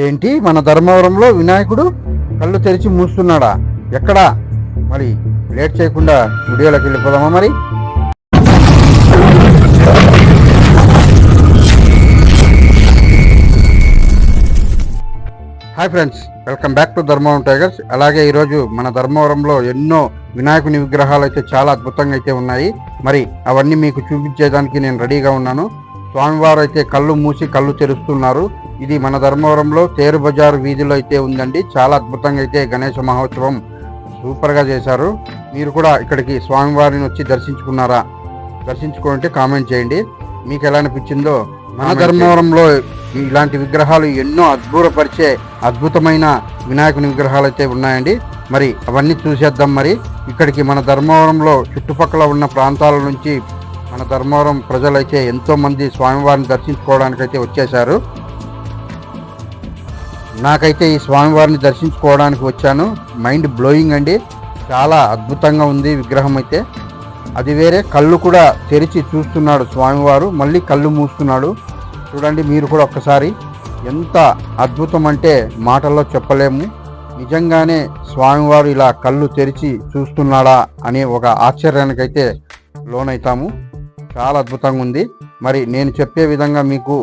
ఏంటి? మన ధర్మవరంలో వినాయకుడు కళ్ళు తెరిచి మూస్తున్నాడా? ఎక్కడా? మరి లేట్ చేయకుండా వీడియోలోకి వెళ్ళిపోదామా మరి? Hi friends welcome back to Dharmavaram tigers అలాగే ఈరోజు మన ధర్మవరంలో ఎన్నో వినాయకుని విగ్రహాలు అయితే చాలా అద్భుతంగా అయితే ఉన్నాయి. మరి అవన్నీ మీకు చూపించేదానికి నేను రెడీగా ఉన్నాను. స్వామివారు అయితే కళ్ళు మూసి కళ్ళు తెరుస్తున్నారు. ఇది మన ధర్మవరంలో తేరు బజార్ వీధిలో అయితే ఉందండి. చాలా అద్భుతంగా అయితే గణేష మహోత్సవం సూపర్గా చేశారు. మీరు కూడా ఇక్కడికి స్వామివారిని వచ్చి దర్శించుకున్నారా? దర్శించుకుంటే కామెంట్ చేయండి. మీకు ఎలా అనిపించిందో మన ధర్మవరంలో ఇలాంటి విగ్రహాలు ఎన్నో అద్భుతపరిచే అద్భుతమైన వినాయకుని విగ్రహాలు అయితే ఉన్నాయండి. మరి అవన్నీ చూసేద్దాం మరి. ఇక్కడికి మన ధర్మవరంలో చుట్టుపక్కల ఉన్న ప్రాంతాల నుంచి మన ధర్మవరం ప్రజలైతే ఎంతోమంది స్వామివారిని దర్శించుకోవడానికైతే వచ్చేశారు. నాకైతే ఈ స్వామివారిని దర్శించుకోవడానికి వచ్చాను. మైండ్ బ్లోయింగ్ అండి. చాలా అద్భుతంగా ఉంది విగ్రహం అయితే. అది వేరే కళ్ళు కూడా తెరిచి చూస్తున్నాడు స్వామివారు. మళ్ళీ కళ్ళు మూస్తున్నాడు. చూడండి మీరు కూడా ఒక్కసారి. ఎంత అద్భుతం అంటే మాటల్లో చెప్పలేము. నిజంగానే స్వామివారు ఇలా కళ్ళు తెరిచి చూస్తున్నాడా అనే ఒక ఆశ్చర్యానికైతే లోనైతాము. చాలా అద్భుతంగా ఉంది. మరి నేను చెప్పే విధంగా మీకు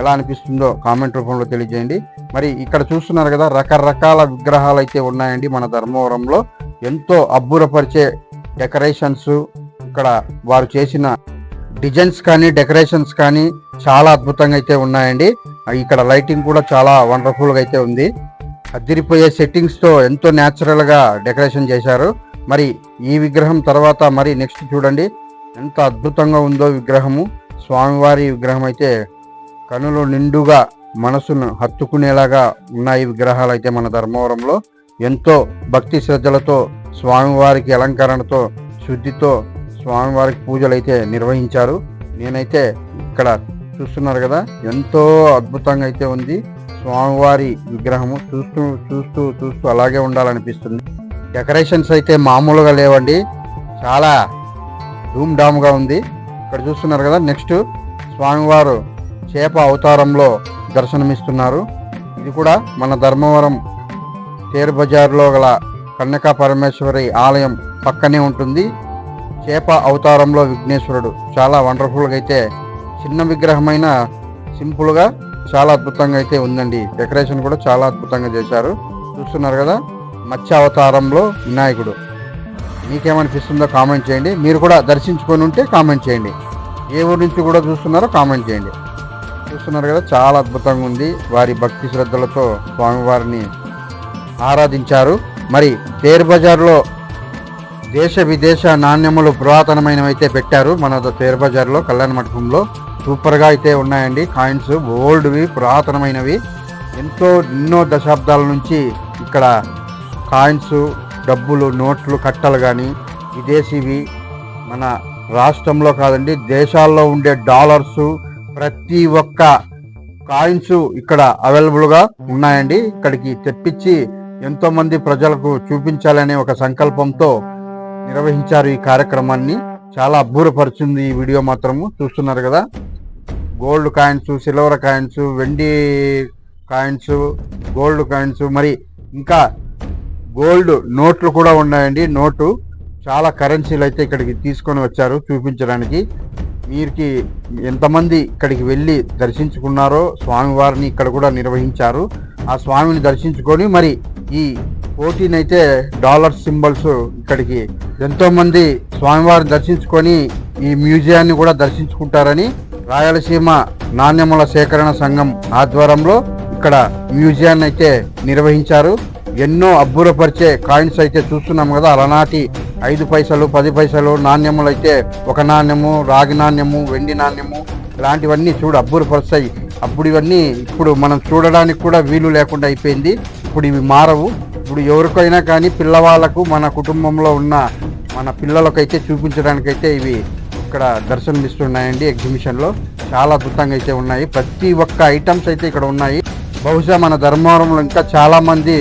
ఎలా అనిపిస్తుందో కామెంట్ రూపంలో తెలియజేయండి. మరి ఇక్కడ చూస్తున్నారు కదా రకరకాల విగ్రహాలు అయితే ఉన్నాయండి మన ధర్మవరంలో. ఎంతో అబ్బురపరిచే డెకరేషన్స్ ఇక్కడ వారు చేసిన డిజైన్స్ కానీ డెకరేషన్స్ కానీ చాలా అద్భుతంగా అయితే ఉన్నాయండి. ఇక్కడ లైటింగ్ కూడా చాలా వండర్ఫుల్గా అయితే ఉంది. అదిరిపోయే సెట్టింగ్స్తో ఎంతో న్యాచురల్గా డెకరేషన్ చేశారు. మరి ఈ విగ్రహం తర్వాత మరి నెక్స్ట్ చూడండి. ఎంత అద్భుతంగా ఉందో విగ్రహము. స్వామివారి విగ్రహం అయితే కనులు నిండుగా మనసును హత్తుకునేలాగా ఉన్నాయి విగ్రహాలు అయితే మన ధర్మవరంలో. ఎంతో భక్తి శ్రద్ధలతో స్వామివారికి అలంకరణతో శుద్ధితో స్వామివారికి పూజలు అయితే నిర్వహించారు. నేనైతే ఇక్కడ చూస్తున్నారు కదా ఎంతో అద్భుతంగా అయితే ఉంది. స్వామివారి విగ్రహము చూస్తూ చూస్తూ చూస్తూ అలాగే ఉండాలనిపిస్తుంది. డెకరేషన్స్ అయితే మామూలుగా లేవండి. చాలా ధూమ్ డామ్గా ఉంది. ఇక్కడ చూస్తున్నారు కదా నెక్స్ట్ స్వామివారు చేప అవతారంలో దర్శనమిస్తున్నారు. ఇది కూడా మన ధర్మవరం తేరు బజార్లో గల కన్యకా పరమేశ్వరి ఆలయం పక్కనే ఉంటుంది. చేప అవతారంలో విఘ్నేశ్వరుడు. చాలా వండర్ఫుల్గా అయితే చిన్న విగ్రహమైన సింపుల్గా చాలా అద్భుతంగా అయితే ఉందండి. డెకరేషన్ కూడా చాలా అద్భుతంగా చేశారు. చూస్తున్నారు కదా మత్స్య అవతారంలో వినాయకుడు. మీకేమనిపిస్తుందో కామెంట్ చేయండి. మీరు కూడా దర్శించుకొని ఉంటే కామెంట్ చేయండి. ఏ ఊరి నుంచి కూడా చూస్తున్నారో కామెంట్ చేయండి. చూస్తున్నారు కదా చాలా అద్భుతంగా ఉంది. వారి భక్తి శ్రద్ధలతో స్వామివారిని ఆరాధించారు. మరి తేరు బజార్లో దేశ విదేశ నాణ్యములు పురాతనమైనవి అయితే పెట్టారు. మన తేర్ బజార్లో కళ్యాణ మండపంలో సూపర్గా అయితే ఉన్నాయండి. కాయిన్స్ ఓల్డ్వి పురాతనమైనవి. ఎంతో ఎన్నో దశాబ్దాల నుంచి ఇక్కడ కాయిన్స్ డబ్బులు నోట్లు కట్టలు కానీ విదేశీవి మన రాష్ట్రంలో కాదండి దేశాల్లో ఉండే డాలర్స్ ప్రతి ఒక్క కాయిన్స్ ఇక్కడ అవైలబుల్గా ఉన్నాయండి. ఇక్కడికి తెప్పించి ఎంతోమంది ప్రజలకు చూపించాలనే ఒక సంకల్పంతో నిర్వహించారు ఈ కార్యక్రమాన్ని. చాలా అబ్బూరపరిచింది ఈ వీడియో మాత్రము. చూస్తున్నారు కదా? గోల్డ్ కాయిన్స్ సిల్వర్ కాయిన్స్ వెండి కాయిన్స్ గోల్డ్ కాయిన్స్ మరి ఇంకా గోల్డ్ నోట్లు కూడా ఉన్నాయండి. నోటు చాలా కరెన్సీలు అయితే ఇక్కడికి తీసుకొని వచ్చారు చూపించడానికి. వీరికి ఎంతమంది ఇక్కడికి వెళ్ళి దర్శించుకున్నారో స్వామివారిని ఇక్కడ కూడా నిర్వహించారు. ఆ స్వామిని దర్శించుకొని మరి ఈ ఫోర్టీన్ అయితే డాలర్ సింబల్స్ ఇక్కడికి ఎంతోమంది స్వామివారిని దర్శించుకొని ఈ మ్యూజియాన్ని కూడా దర్శించుకుంటారని రాయలసీమ నాణ్యముల సేకరణ సంఘం ఆధ్వర్యంలో ఇక్కడ మ్యూజియాన్ని అయితే నిర్వహించారు. ఎన్నో అబ్బురపరిచే కాయిన్స్ అయితే చూస్తున్నాం కదా. అలనాటి ఐదు పైసలు పది పైసలు నాణ్యములు అయితే ఒక నాణ్యము రాగి నాణ్యము వెండి నాణ్యము ఇలాంటివన్నీ చూడు అబ్బురపరుస్తాయి. అప్పుడు ఇవన్నీ ఇప్పుడు మనం చూడడానికి కూడా వీలు లేకుండా అయిపోయింది. ఇప్పుడు ఇవి మారవు. ఇప్పుడు ఎవరికైనా కానీ పిల్లవాళ్ళకు మన కుటుంబంలో ఉన్న మన పిల్లలకైతే చూపించడానికైతే ఇవి ఇక్కడ దర్శనమిస్తున్నాయండి ఎగ్జిబిషన్లో. చాలా అద్భుతంగా అయితే ఉన్నాయి. ప్రతి ఒక్క ఐటమ్స్ అయితే ఇక్కడ ఉన్నాయి. బహుశా మన ధర్మవరంలో ఇంకా చాలామంది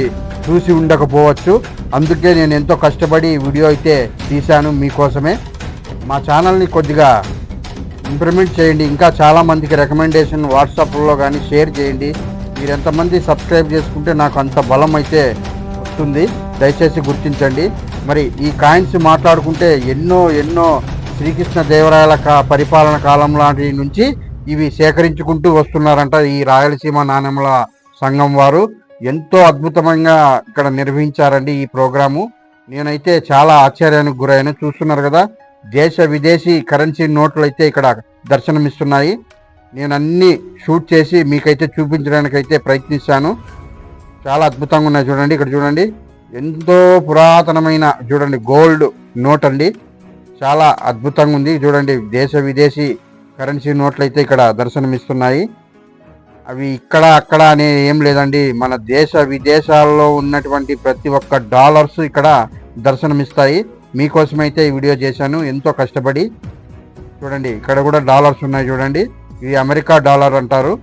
చూసి ఉండకపోవచ్చు. అందుకే నేను ఎంతో కష్టపడి ఈ వీడియో అయితే తీశాను మీకోసమే. మా ఛానల్ని కొద్దిగా ఇంప్రూవ్మెంట్ చేయండి. ఇంకా చాలామందికి రికమెండేషన్ వాట్సాప్లో కానీ షేర్ చేయండి. మీరు ఎంతమంది సబ్స్క్రైబ్ చేసుకుంటే నాకు అంత బలం అయితే వస్తుంది. దయచేసి గుర్తించండి. మరి ఈ కాయిన్స్ మాట్లాడుకుంటే ఎన్నో ఎన్నో శ్రీకృష్ణ దేవరాయల కా పరిపాలన కాలం లాంటి నుంచి ఇవి సేకరించుకుంటూ వస్తున్నారంట ఈ రాయలసీమ నాణ్యముల సంఘం వారు. ఎంతో అద్భుతంగా ఇక్కడ నిర్వహించారండి ఈ ప్రోగ్రాము. నేనైతే చాలా ఆశ్చర్యానికి గురైన చూస్తున్నారు కదా దేశ విదేశీ కరెన్సీ నోట్లు అయితే ఇక్కడ దర్శనమిస్తున్నాయి. నేను అన్ని షూట్ చేసి మీకైతే చూపించడానికి అయితే ప్రయత్నిస్తాను. చాలా అద్భుతంగా ఉన్నాయి చూడండి ఇక్కడ చూడండి. ఎంతో పురాతనమైన చూడండి గోల్డ్ నోట్ అండి చాలా అద్భుతంగా ఉంది. చూడండి దేశ విదేశీ కరెన్సీ నోట్లు అయితే ఇక్కడ దర్శనమిస్తున్నాయి. అవి ఇక్కడ అక్కడ అనే ఏం లేదండి. మన దేశ విదేశాల్లో ఉన్నటువంటి ప్రతి ఒక్క డాలర్స్ ఇక్కడ దర్శనమిస్తాయి. మీకోసమైతే ఈ వీడియో చేశాను. ఎంతో కష్టపడి. చూడండి ఇక్కడ కూడా డాలర్స్ ఉన్నాయి చూడండి. ఇది అమెరికా డాలర్ అంటారు.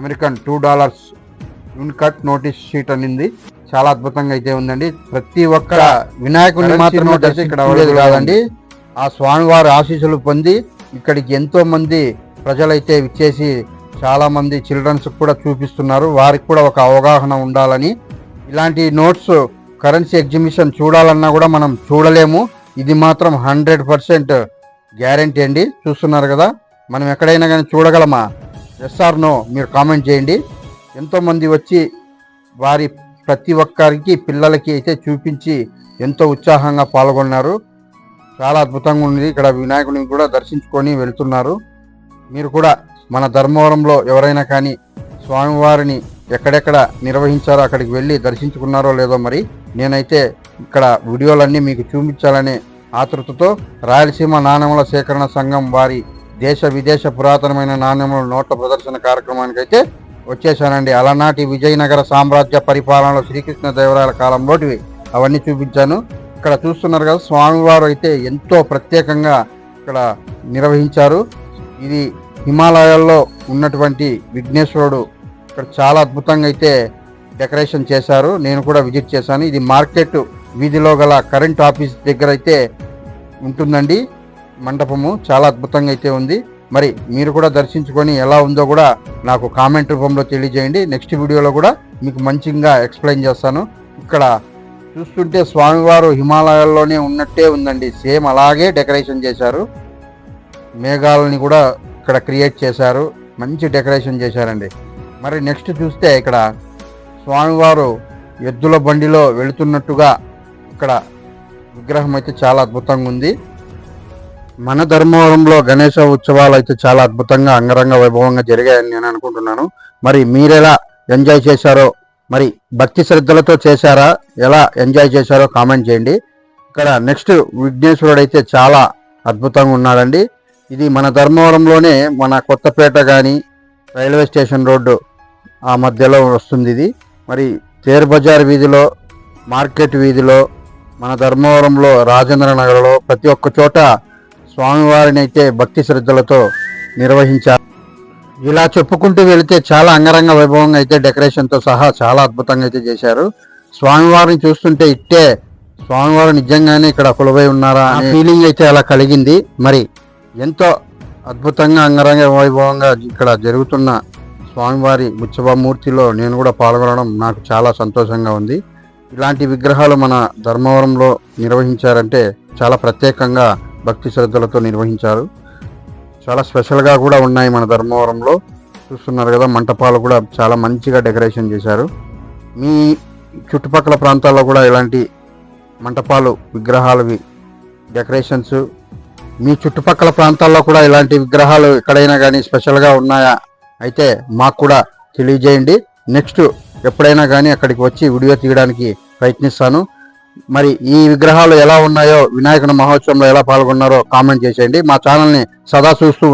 American two dollars uncut notes sheet అనింది. చాలా అద్భుతంగా అయితే ఉందండి. ప్రతి ఒక్క వినాయకుడిని దర్శించి ఇక్కడ available కాదండి. ఆ స్వామివారి ఆశీస్సులు పొంది ఇక్కడికి ఎంతో మంది ప్రజలైతే విచ్చేసి చాలామంది చిల్డ్రన్స్ కూడా చూపిస్తున్నారు. వారికి కూడా ఒక అవగాహన ఉండాలని. ఇలాంటి నోట్స్ కరెన్సీ ఎగ్జిబిషన్ చూడాలన్నా కూడా మనం చూడలేము. ఇది మాత్రం హండ్రెడ్ పర్సెంట్ గ్యారంటీ అండి. చూస్తున్నారు కదా మనం ఎక్కడైనా కానీ చూడగలమా? ఎస్ఆర్ నో మీరు కామెంట్ చేయండి. ఎంతోమంది వచ్చి వారి ప్రతి ఒక్కరికి పిల్లలకి అయితే చూపించి ఎంతో ఉత్సాహంగా పాల్గొన్నారు. చాలా అద్భుతంగా ఉంది. ఇక్కడ వినాయకుడిని కూడా దర్శించుకొని వెళ్తున్నారు. మీరు కూడా మన ధర్మవరంలో ఎవరైనా కానీ స్వామివారిని ఎక్కడెక్కడ నిర్వహించారో అక్కడికి వెళ్ళి దర్శించుకున్నారో లేదో మరి నేనైతే ఇక్కడ వీడియోలన్నీ మీకు చూపించాలనే ఆతృతతో రాయలసీమ నాణ్యముల సేకరణ సంఘం వారి దేశ విదేశ పురాతనమైన నాణ్యముల నోట్ల ప్రదర్శన కార్యక్రమానికి అయితే వచ్చేసానండి అలనాటి విజయనగర సామ్రాజ్య పరిపాలనలో శ్రీకృష్ణ దేవరాయల కాలంలోటివి అవన్నీ చూపించాను. ఇక్కడ చూస్తున్నారు కదా స్వామివారు అయితే ఎంతో ప్రత్యేకంగా ఇక్కడ నిర్వహించారు. ఇది హిమాలయాల్లో ఉన్నటువంటి విఘ్నేశ్వరుడు ఇక్కడ చాలా అద్భుతంగా అయితే డెకరేషన్ చేశారు. నేను కూడా విజిట్ చేశాను. ఇది మార్కెట్ వీధిలో గల కరెంట్ ఆఫీస్ దగ్గర అయితే ఉంటుందండి. మండపము చాలా అద్భుతంగా అయితే ఉంది. మరి మీరు కూడా దర్శించుకొని ఎలా ఉందో కూడా నాకు కామెంట్ రూపంలో తెలియజేయండి. నెక్స్ట్ వీడియోలో కూడా మీకు మంచిగా ఎక్స్ప్లెయిన్ చేస్తాను. ఇక్కడ చూస్తుంటే స్వామివారు హిమాలయాల్లోనే ఉన్నట్టే ఉందండి. సేమ్ అలాగే డెకరేషన్ చేశారు. మేఘాలని కూడా ఇక్కడ క్రియేట్ చేశారు. మంచి డెకరేషన్ చేశారండి. మరి నెక్స్ట్ చూస్తే ఇక్కడ స్వామివారు ఎద్దుల బండిలో వెళుతున్నట్టుగా ఇక్కడ విగ్రహం అయితే చాలా అద్భుతంగా ఉంది. మన ధర్మవరంలో గణేశ ఉత్సవాలు అయితే చాలా అద్భుతంగా అంగరంగ వైభవంగా జరిగాయని నేను అనుకుంటున్నాను. మరి మీరెలా ఎంజాయ్ చేశారో మరి భక్తి శ్రద్ధలతో చేశారా ఎలా ఎంజాయ్ చేశారో కామెంట్ చేయండి. ఇక్కడ నెక్స్ట్ విఘ్నేశ్వరుడు అయితే చాలా అద్భుతంగా ఉన్నాడండి. ఇది మన ధర్మవరంలోనే మన కొత్తపేట కానీ రైల్వే స్టేషన్ రోడ్డు ఆ మధ్యలో వస్తుంది ఇది. మరి తేరు బజార్ వీధిలో మార్కెట్ వీధిలో మన ధర్మవరంలో రాజేంద్ర నగర్లో ప్రతి ఒక్క చోట స్వామివారిని అయితే భక్తి శ్రద్ధలతో నిర్వహించారు. ఇలా చెప్పుకుంటూ వెళితే చాలా అంగరంగ వైభవంగా అయితే డెకరేషన్తో సహా చాలా అద్భుతంగా అయితే చేశారు. స్వామివారిని చూస్తుంటే ఇట్టే స్వామివారు నిజంగానే ఇక్కడ కొలువై ఉన్నారా ఫీలింగ్ అయితే అలా కలిగింది. మరి ఎంతో అద్భుతంగా అంగరంగ వైభవంగా ఇక్కడ జరుగుతున్న స్వామివారి ఉత్సవమూర్తిలో నేను కూడా పాల్గొనడం నాకు చాలా సంతోషంగా ఉంది. ఇలాంటి విగ్రహాలు మన ధర్మవరంలో నిర్వహించారంటే చాలా ప్రత్యేకంగా భక్తి శ్రద్ధలతో నిర్వహించారు. చాలా స్పెషల్గా కూడా ఉన్నాయి మన ధర్మవరంలో. చూస్తున్నారు కదా మంటపాలు కూడా చాలా మంచిగా డెకరేషన్ చేశారు. మీ చుట్టుపక్కల ప్రాంతాల్లో కూడా ఇలాంటి మంటపాలు విగ్రహాలవి డెకరేషన్స్ మీ చుట్టుపక్కల ప్రాంతాల్లో కూడా ఇలాంటి విగ్రహాలు ఎక్కడైనా కానీ స్పెషల్గా ఉన్నాయా? అయితే మాకు కూడా తెలియజేయండి. నెక్స్ట్ ఎప్పుడైనా కానీ అక్కడికి వచ్చి వీడియో తీయడానికి ప్రయత్నిస్తాను. మరి ఈ విగ్రహాలు ఎలా ఉన్నాయో వినాయకుని మహోత్సవంలో ఎలా పాల్గొన్నారో కామెంట్ చేసేయండి. మా ఛానల్ని సదా చూస్తూ